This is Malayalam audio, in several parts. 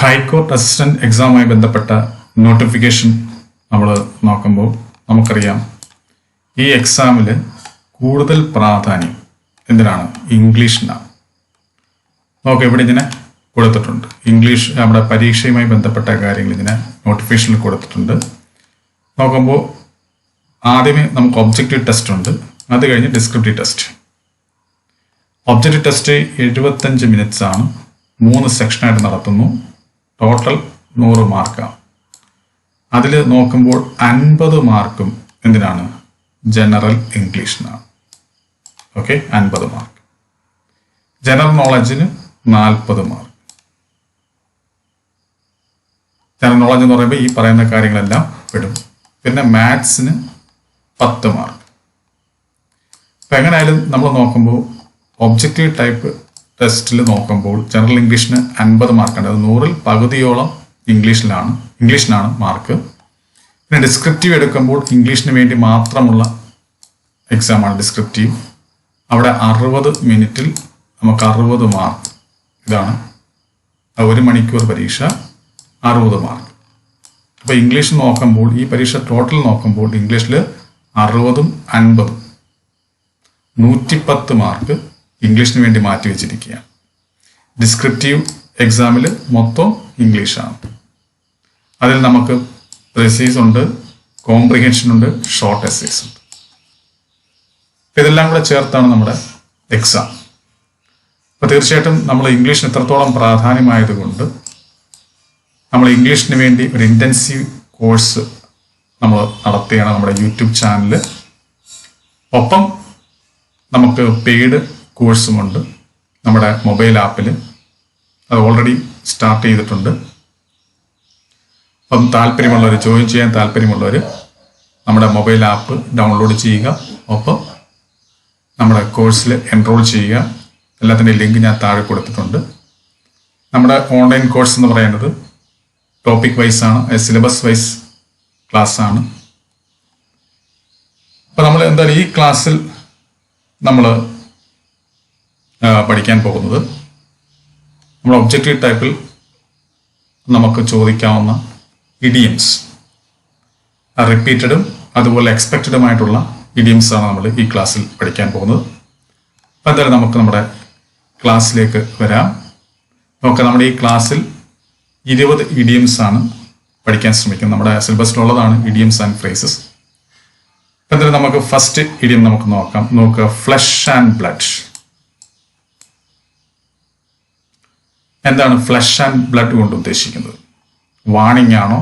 ഹൈക്കോർട്ട് അസിസ്റ്റന്റ് എക്സാമുമായി ബന്ധപ്പെട്ട നോട്ടിഫിക്കേഷൻ നമ്മൾ നോക്കുമ്പോൾ നമുക്കറിയാം ഈ എക്സാമിൽ കൂടുതൽ പ്രാധാന്യം എന്തിനാണ്? ഇംഗ്ലീഷിനാണ് നോക്കാം ഇവിടെ ഇതിനെ കൊടുത്തിട്ടുണ്ട്. ഇംഗ്ലീഷ് നമ്മുടെ പരീക്ഷയുമായി ബന്ധപ്പെട്ട കാര്യങ്ങൾ ഇതിനെ നോട്ടിഫിക്കേഷനിൽ കൊടുത്തിട്ടുണ്ട്. നോക്കുമ്പോൾ ആദ്യമേ നമുക്ക് ഒബ്ജക്റ്റീവ് ടെസ്റ്റ് ഉണ്ട്. അത് കഴിഞ്ഞ് ഡിസ്ക്രിപ്റ്റീവ് ടെസ്റ്റ് ഒബ്ജക്റ്റീവ് ടെസ്റ്റ് എഴുപത്തഞ്ച് മിനിറ്റ്സ് ആണ്. മൂന്ന് സെക്ഷനായിട്ട് നടത്തുന്നു. ടോട്ടൽ നൂറ് മാർക്കാണ് അതിൽ നോക്കുമ്പോൾ അൻപത് മാർക്കും എന്തിനാണ്? ജനറൽ ഇംഗ്ലീഷിനാണ് ഓക്കെ അൻപത് മാർക്ക് ജനറൽ നോളജിന് നാൽപ്പത് മാർക്ക് ജനറൽ നോളജ് എന്ന് പറയുമ്പോൾ ഈ പറയുന്ന കാര്യങ്ങളെല്ലാം പെടും. പിന്നെ മാത്സിന് പത്ത് മാർക്ക് അപ്പം എങ്ങനെയായാലും നമ്മൾ നോക്കുമ്പോൾ ഒബ്ജക്റ്റീവ് ടൈപ്പ് ടെസ്റ്റിൽ നോക്കുമ്പോൾ ജനറൽ ഇംഗ്ലീഷിന് അൻപത് മാർക്കുണ്ട് അത് നൂറിൽ പകുതിയോളം ഇംഗ്ലീഷിലാണ് ഇംഗ്ലീഷിനാണ് മാർക്ക് പിന്നെ ഡിസ്ക്രിപ്റ്റീവ് എടുക്കുമ്പോൾ ഇംഗ്ലീഷിന് വേണ്ടി മാത്രമുള്ള എക്സാമാണ് ഡിസ്ക്രിപ്റ്റീവ് അവിടെ അറുപത് മിനിറ്റിൽ നമുക്ക് അറുപത് മാർക്ക് ഇതാണ് ഒരു മണിക്കൂർ പരീക്ഷ അറുപത് മാർക്ക് അപ്പോൾ ഇംഗ്ലീഷ് നോക്കുമ്പോൾ ഈ പരീക്ഷ ടോട്ടൽ നോക്കുമ്പോൾ ഇംഗ്ലീഷിൽ അറുപതും അൻപതും. നൂറ്റിപ്പത്ത് മാർക്ക് ഇംഗ്ലീഷിന് വേണ്ടി മാറ്റി വെച്ചിരിക്കുക ഡിസ്ക്രിപ്റ്റീവ് എക്സാമിൽ മൊത്തം ഇംഗ്ലീഷാണ്. അതിൽ നമുക്ക് പ്രെസീസ് ഉണ്ട് കോംപ്രിഹെൻഷൻ ഉണ്ട് ഷോർട്ട് എസ്സേസ് ഉണ്ട്. ഇതെല്ലാം കൂടെ ചേർത്താണ് നമ്മുടെ എക്സാം അപ്പോൾ തീർച്ചയായിട്ടും നമ്മൾ ഇംഗ്ലീഷിന് എത്രത്തോളം പ്രാധാന്യമായതുകൊണ്ട് നമ്മൾ ഇംഗ്ലീഷിന് വേണ്ടി ഒരു ഇന്റൻസീവ് കോഴ്സ് നമ്മൾ നടത്തുകയാണ് നമ്മുടെ യൂട്യൂബ് ചാനലിൽ ഒപ്പം നമുക്ക് പെയ്ഡ് കോഴ്സുമുണ്ട് നമ്മുടെ മൊബൈൽ ആപ്പിൽ. അത് ഓൾറെഡി സ്റ്റാർട്ട് ചെയ്തിട്ടുണ്ട്. അപ്പം താല്പര്യമുള്ളവർ ജോയിൻ ചെയ്യാൻ താല്പര്യമുള്ളവർ നമ്മുടെ മൊബൈൽ ആപ്പ് ഡൗൺലോഡ് ചെയ്യുക. ഒപ്പം നമ്മുടെ കോഴ്സിൽ എൻറോൾ ചെയ്യുക. എല്ലാത്തിന്റെ ലിങ്ക് ഞാൻ താഴെ കൊടുത്തിട്ടുണ്ട്. നമ്മുടെ ഓൺലൈൻ കോഴ്സ് എന്ന് പറയുന്നത് ടോപ്പിക് വൈസ് ആണ് സിലബസ് വൈസ് ക്ലാസ് ആണ്. അപ്പോൾ നമ്മൾ എന്തായാലും ഈ ക്ലാസ്സിൽ നമ്മൾ പഠിക്കാൻ പോകുന്നത്. നമ്മൾ ഒബ്ജക്റ്റീവ് ടൈപ്പിൽ നമുക്ക് ചോദിക്കാവുന്ന ഇഡിയംസ് റിപ്പീറ്റഡും അതുപോലെ എക്സ്പെക്റ്റഡുമായിട്ടുള്ള ഇഡിയംസ് ആണ് നമ്മൾ ഈ ക്ലാസ്സിൽ പഠിക്കാൻ പോകുന്നത്. അപ്പം എന്തായാലും നമുക്ക് നമ്മുടെ ക്ലാസ്സിലേക്ക് വരാം. നമുക്ക് നമ്മുടെ ഈ ക്ലാസ്സിൽ ഇരുപത് ഇഡിയംസ് ആണ് പഠിക്കാൻ ശ്രമിക്കുന്നത്. നമ്മുടെ സിലബസിലുള്ളതാണ് ഇഡിയംസ് ആൻഡ് ഫ്രേസസ് എന്തായാലും നമുക്ക് ഫസ്റ്റ് ഇഡിയം നമുക്ക് നോക്കാം. നോക്കുക ഫ്ലഷ് ആൻഡ് ബ്ലഡ് എന്താണ് ഫ്ലഷ് ആൻഡ് ബ്ലഡ് കൊണ്ട് ഉദ്ദേശിക്കുന്നത്? വാണിംഗ് ആണോ?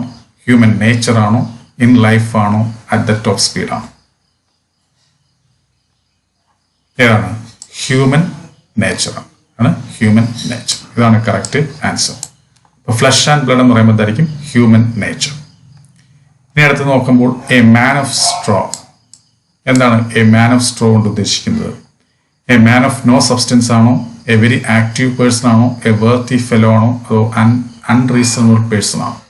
ഹ്യൂമൻ നേച്ചർ ആണോ? ഇൻ ലൈഫ് ആണോ? അറ്റ് ദ ടോപ്പ് സ്പീഡ് ആണോ? ഏതാണ്? ഹ്യൂമൻ നേച്ചർ ആണ്. ഹ്യൂമൻ നേച്ചർ ഇതാണ് കറക്റ്റ് ആൻസർ അപ്പൊ ഫ്ലഷ് ആൻഡ് ബ്ലഡ് എന്ന് പറയുമ്പോൾ എന്തായിരിക്കും? ഹ്യൂമൻ നേച്ചർ ഇനി അടുത്ത് നോക്കുമ്പോൾ എ മാൻ ഓഫ് സ്ട്രോ എന്താണ് എ മാൻ ഓഫ് സ്ട്രോ കൊണ്ട് ഉദ്ദേശിക്കുന്നത്? A man of no substance ആണോ? എ വെരി ആക്റ്റീവ് പേഴ്സൺ ആണോ എ വെർത്തി ഫെലോ ആണോ അതോ അൺ അൺറീസണബിൾ പേഴ്സൺ ആണോ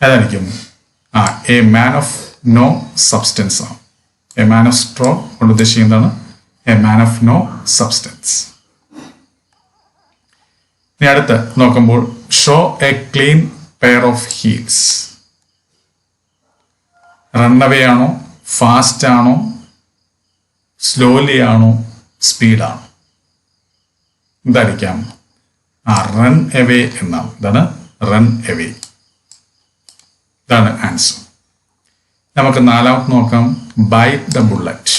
ഏതായിരിക്കും ആ a man of no substance ആണ് എ മാൻ ഓഫ് സ്ട്രോ കൊണ്ട് ഉദ്ദേശിക്കുന്നതാണ് a man of no substance. ഇനി അടുത്ത് നോക്കുമ്പോൾ show a clean pair of heels. Runaway ആണോ ഫാസ്റ്റ് ആണോ സ്ലോലി ആണോ സ്പീഡാണോ? എന്തായിരിക്കാം ആ റൺ എവേ എന്നാണ് ഇതാണ് റൺ എവേ ഇതാണ് ആൻസർ നമുക്ക് നാലാമത് നോക്കാം. Bite the bullet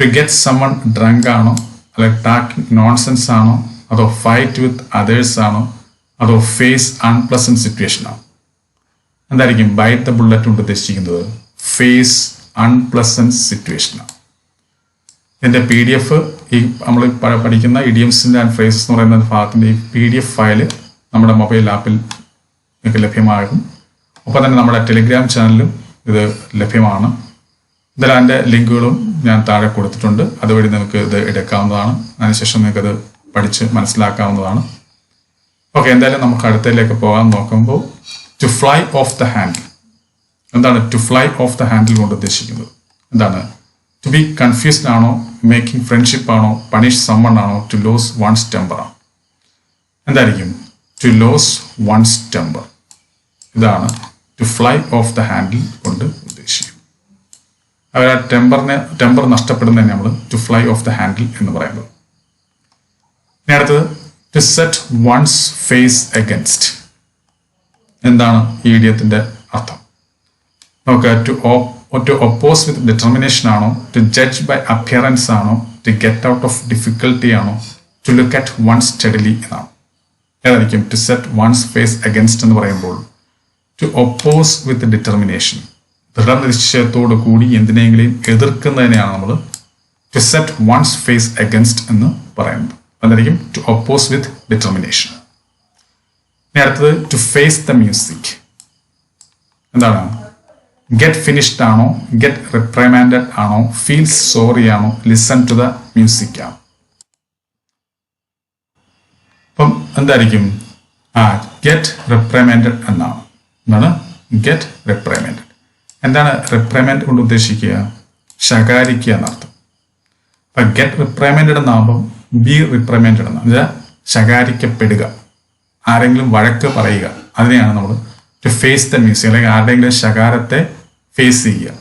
to get someone drunk ആണോ? അല്ലെങ്കിൽ ടാക്ക് നോൺസെൻസ് ആണോ? അതോ ഫൈറ്റ് വിത്ത് അതേഴ്സ് ആണോ? അതോ ഫേസ് അൺപ്ലസന്റ് സിറ്റുവേഷൻ ആണോ? എന്തായിരിക്കും ബൈ ദ ബുള്ളറ്റ് കൊണ്ട് ഉദ്ദേശിക്കുന്നത്? ഫേസ് അൺപ്ലസന്റ് സിറ്റുവേഷൻ ആണ്? എന്റെ പി ഡി എഫ് ഈ നമ്മൾ പഠിക്കുന്ന ഇഡിയംസിന്റെ ആൻഡ് ഫ്രേസസ് എന്ന് പറയുന്ന ഭാഗത്തിന്റെ ഈ പി ഡി എഫ് ഫയൽ നമ്മുടെ മൊബൈൽ ആപ്പിൽ നിങ്ങൾക്ക് ലഭ്യമാകും. ഒപ്പം തന്നെ നമ്മുടെ ടെലിഗ്രാം ചാനലിലും ഇത് ലഭ്യമാണ്. ഇതെല്ലാം അതിന്റെ ലിങ്കുകളും ഞാൻ താഴെ കൊടുത്തിട്ടുണ്ട്. അതുവഴി നിങ്ങൾക്ക് ഇത് എടുക്കാവുന്നതാണ്. അതിനുശേഷം നിങ്ങൾക്കത് പഠിച്ച് മനസ്സിലാക്കാവുന്നതാണ്. ഓക്കെ എന്തായാലും നമുക്ക് അടുത്തതിലേക്ക് പോകാൻ നോക്കുമ്പോൾ to fly off the handle എന്താണ് to fly off the handle കൊണ്ട് ഉദ്ദേശിക്കുന്നത്? എന്താണ്? ടു ബി കൺഫ്യൂസ്ഡ് ആണോ മേക്കിംഗ് ഫ്രണ്ട്ഷിപ്പ് ആണോ പണിഷ് സമ്മൺ ആണോ ടു ലോസ് വൺസ് ടെമ്പർ ആണോ? എന്തായിരിക്കും? ടു ലോസ് വൺസ് ടെമ്പർ ഇതാണ് to fly off the handle കൊണ്ട് ഉദ്ദേശിക്കും അവർ ആ ടെമ്പറിനെ ടെമ്പർ നഷ്ടപ്പെടുന്നതിനെ നമ്മൾ to fly off the handle എന്ന് പറയുന്നത്. ഇനി അടുത്തത് to set one's face against എന്താണ് ഈ ഇഡിയത്തിന്റെ അർത്ഥം? നമുക്ക് to to oppose with determination ആണോ? ടു ജഡ്ജ് ബൈ അപ്പിയറൻസ് ആണോ? To get out of difficulty ആണോ? To look at one steadily എന്നാണ്. ഏതായിരിക്കും to set one's face against എന്ന് പറയുമ്പോൾ. ടു ഒപ്പോസ് വിത്ത് ഡിറ്റർമിനേഷൻ ദൃഢനിശ്ചയത്തോടു കൂടി എന്തിനെങ്കിലും എതിർക്കുന്നതിനെയാണ് നമ്മൾ to set one's face against എന്ന് പറയുന്നത്. അതായിരിക്കും ടു ഒപ്പോസ് വിത്ത് ഡിറ്റർമിനേഷൻ ഇനി അടുത്തത് ടു ഫേസ് ദ മ്യൂസിക് എന്താണ്? ഗെറ്റ് ഫിനിഷ്ഡ് ആണോ? ഗെറ്റ് റിപ്രൈമാൻഡഡ് ആണോ? ഫീൽ സോറി ആണോ? ലിസൺ ടു ദ മ്യൂസിക് ആണോ? അപ്പം എന്തായിരിക്കും? ആ ഗെറ്റ് റിപ്രൈമാൻഡഡ് എന്നാണ്. എന്താണ്? ഗെറ്റ് റിപ്രൈമാൻഡഡ് എന്താണ് റിപ്രൈമാൻഡ് കൊണ്ട് ഉദ്ദേശിക്കുക? ശകാരിക്കുക എന്നർത്ഥം. അപ്പൊ ഗെറ്റ് റിപ്രൈമാൻഡഡ് എന്നാകുമ്പോൾ ബി റിപ്രൈമാൻഡഡ് എന്നാ ശകാരിക്കപ്പെടുക. ആരെങ്കിലും വഴക്ക് പറയുക. അതിനെയാണ് നമ്മൾ ടു ഫേസ് ദ മ്യൂസിക് അല്ലെങ്കിൽ ആരുടെയെങ്കിലും ശകാരത്തെ ഫേസ് ചെയ്യുക.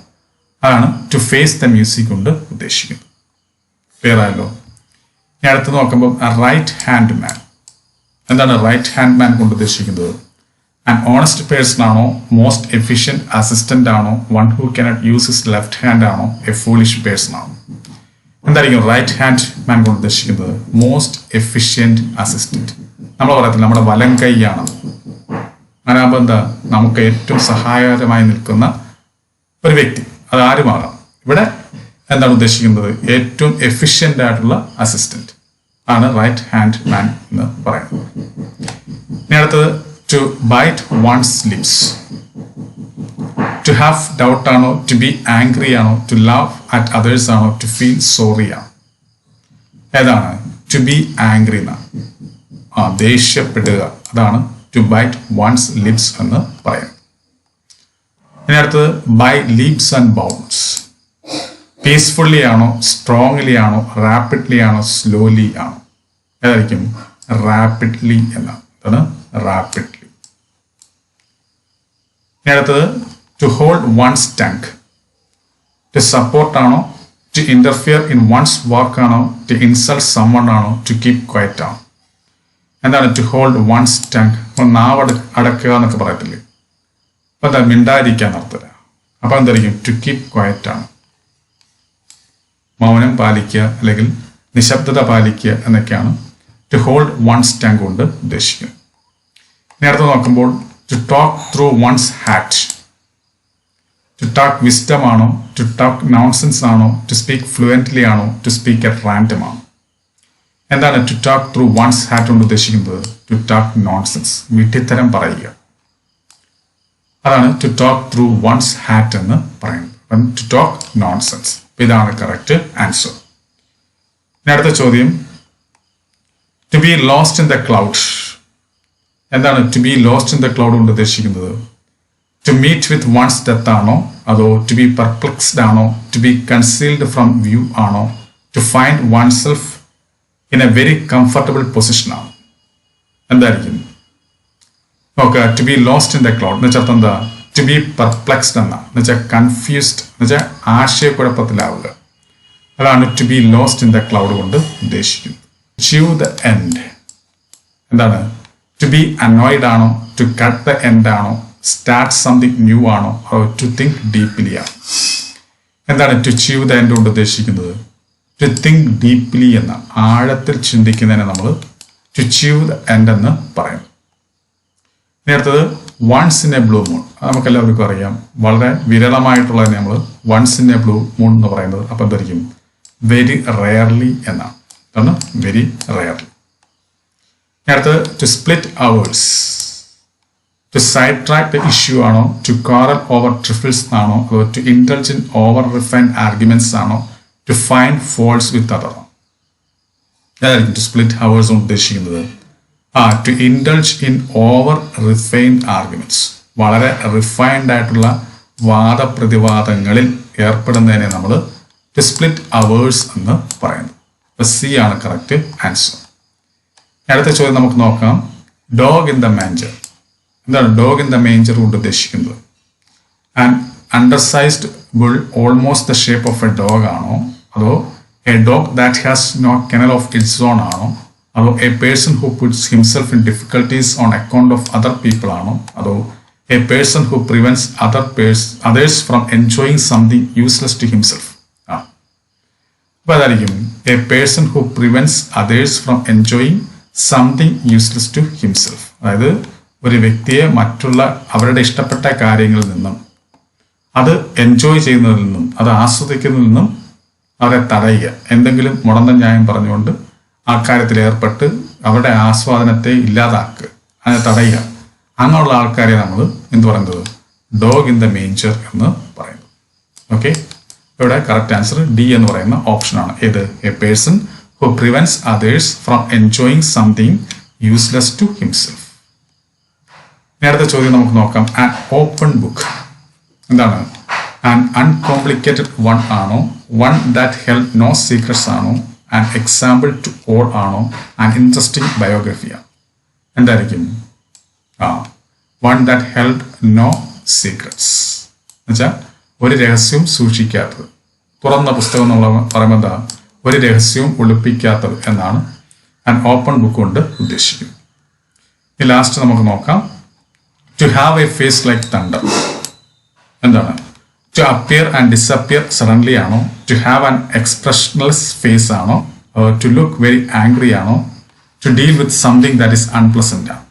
അതാണ് ടു ഫേസ് ദ മ്യൂസിക് കൊണ്ട് ഉദ്ദേശിക്കുന്നത്. ക്ലിയർ ആയല്ലോ? ഇനി അടുത്ത് നോക്കുമ്പോൾ റൈറ്റ് ഹാൻഡ് മാൻ എന്താണ് റൈറ്റ് ഹാൻഡ് മാൻ കൊണ്ട് ഉദ്ദേശിക്കുന്നത്? ആൻ ഓണസ്റ്റ് പേഴ്സൺ ആണോ? മോസ്റ്റ് എഫിഷ്യന്റ് അസിസ്റ്റന്റ് ആണോ? One who cannot use his left hand ആണോ? എ ഫൂളിഷ് പേഴ്സൺ ആണോ? എന്തായിരിക്കും റൈറ്റ് ഹാൻഡ് മാൻ കൊണ്ട് ഉദ്ദേശിക്കുന്നത്? മോസ്റ്റ് എഫിഷ്യന്റ് അസിസ്റ്റന്റ് നമ്മൾ പറയത്തില്ല നമ്മുടെ വലം കൈയാണ്. എന്താ നമുക്ക് ഏറ്റവും സഹായകരമായി നിൽക്കുന്ന ഒരു വ്യക്തി. അത് ആരുമാകാം? ഇവിടെ എന്താണ് ഉദ്ദേശിക്കുന്നത്? ഏറ്റവും എഫിഷ്യന്റ് ആയിട്ടുള്ള അസിസ്റ്റന്റ് ആണ് റൈറ്റ് ഹാൻഡ് മാൻ എന്ന് പറയുന്നത്. ഇനി അടുത്തത് to bite one's lips to have doubt ആണോ ടു ബി ആംഗ്രി ആണോ ടു ലവ് അറ്റ് അതേഴ്സ് ആണോ ടു ഫീൽ സോറി ആണോ? ഏതാണ്? ടു ബി ആംഗ്രി എന്നാണ്. ആ ദേഷ്യപ്പെടുക. അതാണ് ടു ബൈറ്റ് വൺസ് ലിപ്സ് എന്ന് പറയാം. ഇനി അടുത്തത് by leaps and bounds peacefully ആണോ സ്ട്രോങ്ലി ആണോ റാപ്പിഡ്ലി ആണോ സ്ലോലി ആണോ? ഏതായിരിക്കും? റാപ്പിഡ്ലി എന്നാണ് റാപ്പിഡ്ലി ഇനി അടുത്തത് to hold one's tongue to support ആണോ to interfere in one's work ആണോ ടു ഇൻസൾട്ട് സമ്മൺ ആണോ ടു കീപ് ക്വയറ്റ് ആണോ? എന്താണ് ടു ഹോൾഡ് വൺസ് ടങ്ക് നാവ് അട അടക്കുക എന്നൊക്കെ പറയത്തില്ലേ? അപ്പൊ എന്താ മിണ്ടാതിരിക്കാൻ നടത്തില്ല അപ്പൊ എന്തായിരിക്കും? ടു കീപ് ക്വയറ്റ് ആണ്. മൗനം പാലിക്കുക അല്ലെങ്കിൽ നിശബ്ദത പാലിക്കുക എന്നൊക്കെയാണ് ടു ഹോൾഡ് വൺസ് ടാങ്ക് കൊണ്ട് ഉദ്ദേശിക്കുന്നത് നേരത്തെ നോക്കുമ്പോൾ to talk through one's hat to talk wisdom ആണോ? ടു ടോക്ക് നോൺസെൻസ് ആണോ? ടു സ്പീക്ക് ഫ്ലുവന്റ്ലി ആണോ? ടു സ്പീക്ക് അറ്റ് റാൻഡം ആണോ? എന്താണ് to talk through one's hat കൊണ്ട് ഉദ്ദേശിക്കുന്നത്? ടു ടോക്ക് നോൺസെൻസ് വിട്ടിത്തരം പറയുക. അതാണ് to talk through one's hat എന്ന് പറയുന്നത്. ടു ടോക്ക് നോൺസെൻസ് ഇതാണ് കറക്റ്റ് ആൻസർ അടുത്ത ചോദ്യം. To be lost in the cloud എന്താണ് to be lost in the cloud കൊണ്ട് ഉദ്ദേശിക്കുന്നത്? To meet with one's death ആണോ? അതോ ടു ബി പെർപ്ലക്സ്ഡ് ആണോ? To be concealed from view ആണോ? To find one self in a very comfortable position ആണ് എന്തായിരിക്കും? നോക്കുക to be lost in the cloud എന്ന് വെച്ചാൽ എന്താ? ടു ബി പെർപ്ലക്സ്ഡ് എന്ന. എന്ന് വെച്ചാൽ കൺഫ്യൂസ്ഡ് എന്ന് വെച്ചാൽ ആശയക്കുഴപ്പത്തിലാവുക. അതാണ് to be lost in the cloud കൊണ്ട് ഉദ്ദേശിക്കുന്നത്. അച്ചീവ് ദ എൻഡ് എന്താണ്? ടു ബി അനോയിഡ് ആണോ? ടു കട്ട് ദ എൻഡ് ആണോ? സ്റ്റാർട്ട് സംതിങ് ന്യൂ ആണോ? ടു തിങ്ക് ഡീപ്ലി ആണോ? എന്താണ് ടു അച്ചീവ് ദ എൻഡ് കൊണ്ട് ഉദ്ദേശിക്കുന്നത്? ടു തിങ്ക് ഡീപ്ലി എന്ന ആഴത്തിൽ ചിന്തിക്കുന്നതിനെ നമ്മൾ ടു ചീവ് ദ എൻഡ് എന്ന് പറയും. ഇനി അടുത്തത് once in a blue moon നമുക്ക് എല്ലാവർക്കും അറിയാം. വളരെ വിരളമായിട്ടുള്ളതിനെ നമ്മൾ once in a blue moon എന്ന് പറയുന്നത്. അപ്പം എന്തായിരിക്കും? വെരി റെയർലി എന്നാണ്. അതാണ് വെരി റെയർലി നേരത്തെ to split hairs to sidetrack the issue ആണോ? ടു കാറൽ ഓവർ ട്രിഫിൾസ് ആണോ? അതോ to intelligent in over refined arguments ആണോ? To find faults with other അതായിരിക്കും ടു സ്പ്ലിറ്റ് ഹവേഴ്സ് ഉദ്ദേശിക്കുന്നത് ആ to indulge in over refined arguments വളരെ റിഫൈൻഡ് ആയിട്ടുള്ള വാദപ്രതിവാദങ്ങളിൽ ഏർപ്പെടുന്നതിനെ നമ്മൾ ടു സ്പ്ലിറ്റ് അവേഴ്സ് എന്ന് പറയുന്നു. സി ആണ് കറക്റ്റ് ആൻസർ അടുത്ത ചോദ്യം നമുക്ക് നോക്കാം. ഡോഗ് ഇൻ ദ മാഞ്ചർ എന്താണ് ഡോഗ് ഇൻ ദ മേഞ്ചർ കൊണ്ട് ഉദ്ദേശിക്കുന്നത്? And undersized bull almost the shape of a dog ആണോ? അതോ a dog that has no kennel of its own ആണോ? അതോ a person who puts himself in difficulties on account of other people ആണോ? അതോ a person who prevents other purse others from enjoying something useless to himself ആ. അപ്പൊ അതായിരിക്കും. A person who prevents others from enjoying something useless to himself അതായത് ഒരു വ്യക്തിയെ മറ്റുള്ള അവരുടെ ഇഷ്ടപ്പെട്ട കാര്യങ്ങളിൽ നിന്നും അത് എൻജോയ് ചെയ്യുന്നതിൽ നിന്നും അത് ആസ്വദിക്കുന്നതിൽ നിന്നും അവരെ തടയുക. എന്തെങ്കിലും മുടന്ത ന്യായം പറഞ്ഞുകൊണ്ട് ആ കാര്യത്തിൽ ഏർപ്പെട്ട് അവരുടെ ആസ്വാദനത്തെ ഇല്ലാതാക്കുക. അതിനെ തടയുക. അങ്ങനെയുള്ള ആൾക്കാരെ നമ്മൾ എന്ത് പറയുന്നത്? ഡോഗ് ഇൻ ദ മേഞ്ചർ എന്ന് പറയുന്നു. ഓക്കെ ഇവിടെ കറക്റ്റ് ആൻസർ ഡി എന്ന് പറയുന്ന ഓപ്ഷനാണ് ഏത്? A person who prevents others from enjoying something useless to himself നേരത്തെ ചോദ്യം നമുക്ക് നോക്കാം. ആൻ ഓപ്പൺ ബുക്ക് എന്താണ്? ആൻ അൺകോംപ്ലിക്കേറ്റഡ് വൺ ആണോ? One that help no secrets ആണോ? ആൻഡ് എക്സാമ്പിൾ ടു ഓൾ ആണോ? ആൻഡ് ഇൻട്രസ്റ്റിംഗ് ബയോഗ്രഫിയാണ് എന്തായിരിക്കും? ആ. One that help no secrets എന്നുവെച്ചാൽ ഒരു രഹസ്യവും സൂക്ഷിക്കാത്തത്. തുറന്ന പുസ്തകം എന്നുള്ള പറയുമ്പോൾ എന്താ? ഒരു രഹസ്യവും ഒളിപ്പിക്കാത്തത് എന്നാണ് ആൻഡ് ഓപ്പൺ ബുക്ക് കൊണ്ട് ഉദ്ദേശിക്കുന്നത്. ഈ ലാസ്റ്റ് നമുക്ക് നോക്കാം. To have a face like thunder എന്താണ്? To appear and disappear suddenly ആണോ? To have an expressionless face ആണോ? ടു ലുക്ക് വെരി ആംഗ്രി ആണോ? To deal with something that is unpleasant ആണ്?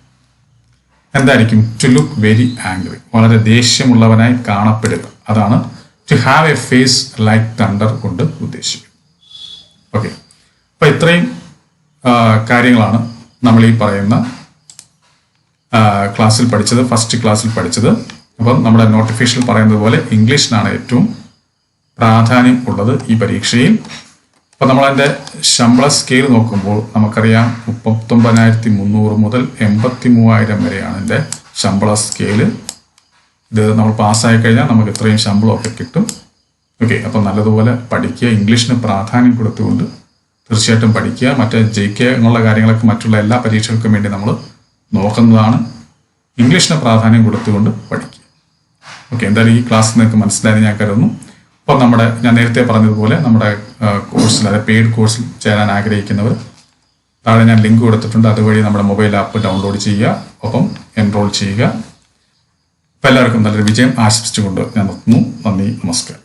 എന്തായിരിക്കും? ടു ലുക്ക് വെരി ആംഗ്രി വളരെ ദേഷ്യമുള്ളവനായി കാണപ്പെടുക. അതാണ് to have a face like thunder കൊണ്ട് ഉദ്ദേശിക്കുന്നത്. ഓക്കെ അപ്പൊ ഇത്രയും കാര്യങ്ങളാണ് നമ്മൾ ഈ പറയുന്ന ക്ലാസ്സിൽ പഠിച്ചത് ഫസ്റ്റ് ക്ലാസ്സിൽ പഠിച്ചത്. അപ്പം നമ്മുടെ നോട്ടിഫിക്കേഷൻ പറയുന്നത് പോലെ ഇംഗ്ലീഷിനാണ് ഏറ്റവും പ്രാധാന്യം ഉള്ളത് ഈ പരീക്ഷയിൽ. അപ്പം നമ്മളതിന്റെ ശമ്പള സ്കെയിൽ നോക്കുമ്പോൾ നമുക്കറിയാം മുപ്പത്തൊമ്പതിനായിരത്തി മുന്നൂറ് മുതൽ എൺപത്തി മൂവായിരം വരെയാണ് എന്റെ ശമ്പള സ്കെയിൽ ഇത് നമ്മൾ പാസ്സായി കഴിഞ്ഞാൽ നമുക്ക് ഇത്രയും ശമ്പളമൊക്കെ കിട്ടും. ഓക്കെ അപ്പം നല്ലതുപോലെ പഠിക്കുക ഇംഗ്ലീഷിന് പ്രാധാന്യം കൊടുത്തുകൊണ്ട് തീർച്ചയായിട്ടും പഠിക്കുക. മറ്റേ ജയിക്കുക എന്നുള്ള കാര്യങ്ങളൊക്കെ മറ്റുള്ള എല്ലാ പരീക്ഷകൾക്കും വേണ്ടി നമ്മൾ നോക്കുന്നതാണ്. ഇംഗ്ലീഷിന് പ്രാധാന്യം കൊടുത്തുകൊണ്ട് പഠിക്കുക. ഓക്കെ എന്തായാലും ഈ ക്ലാസ് നിങ്ങൾക്ക് മനസ്സിലായി ഞാൻ കരുതുന്നു. അപ്പം നമ്മുടെ ഞാൻ നേരത്തെ പറഞ്ഞതുപോലെ നമ്മുടെ കോഴ്സിൽ അതായത് പെയ്ഡ് കോഴ്സിൽ ചേരാൻ ആഗ്രഹിക്കുന്നവർ താഴെ ഞാൻ ലിങ്ക് കൊടുത്തിട്ടുണ്ട് അതുവഴി നമ്മുടെ മൊബൈൽ ആപ്പ് ഡൗൺലോഡ് ചെയ്യുക ഒപ്പം എൻറോൾ ചെയ്യുക. അപ്പം എല്ലാവർക്കും നല്ലൊരു വിജയം ആശംസിച്ചുകൊണ്ട് ഞാൻ നിർത്തുന്നു. നന്ദി നമസ്കാരം.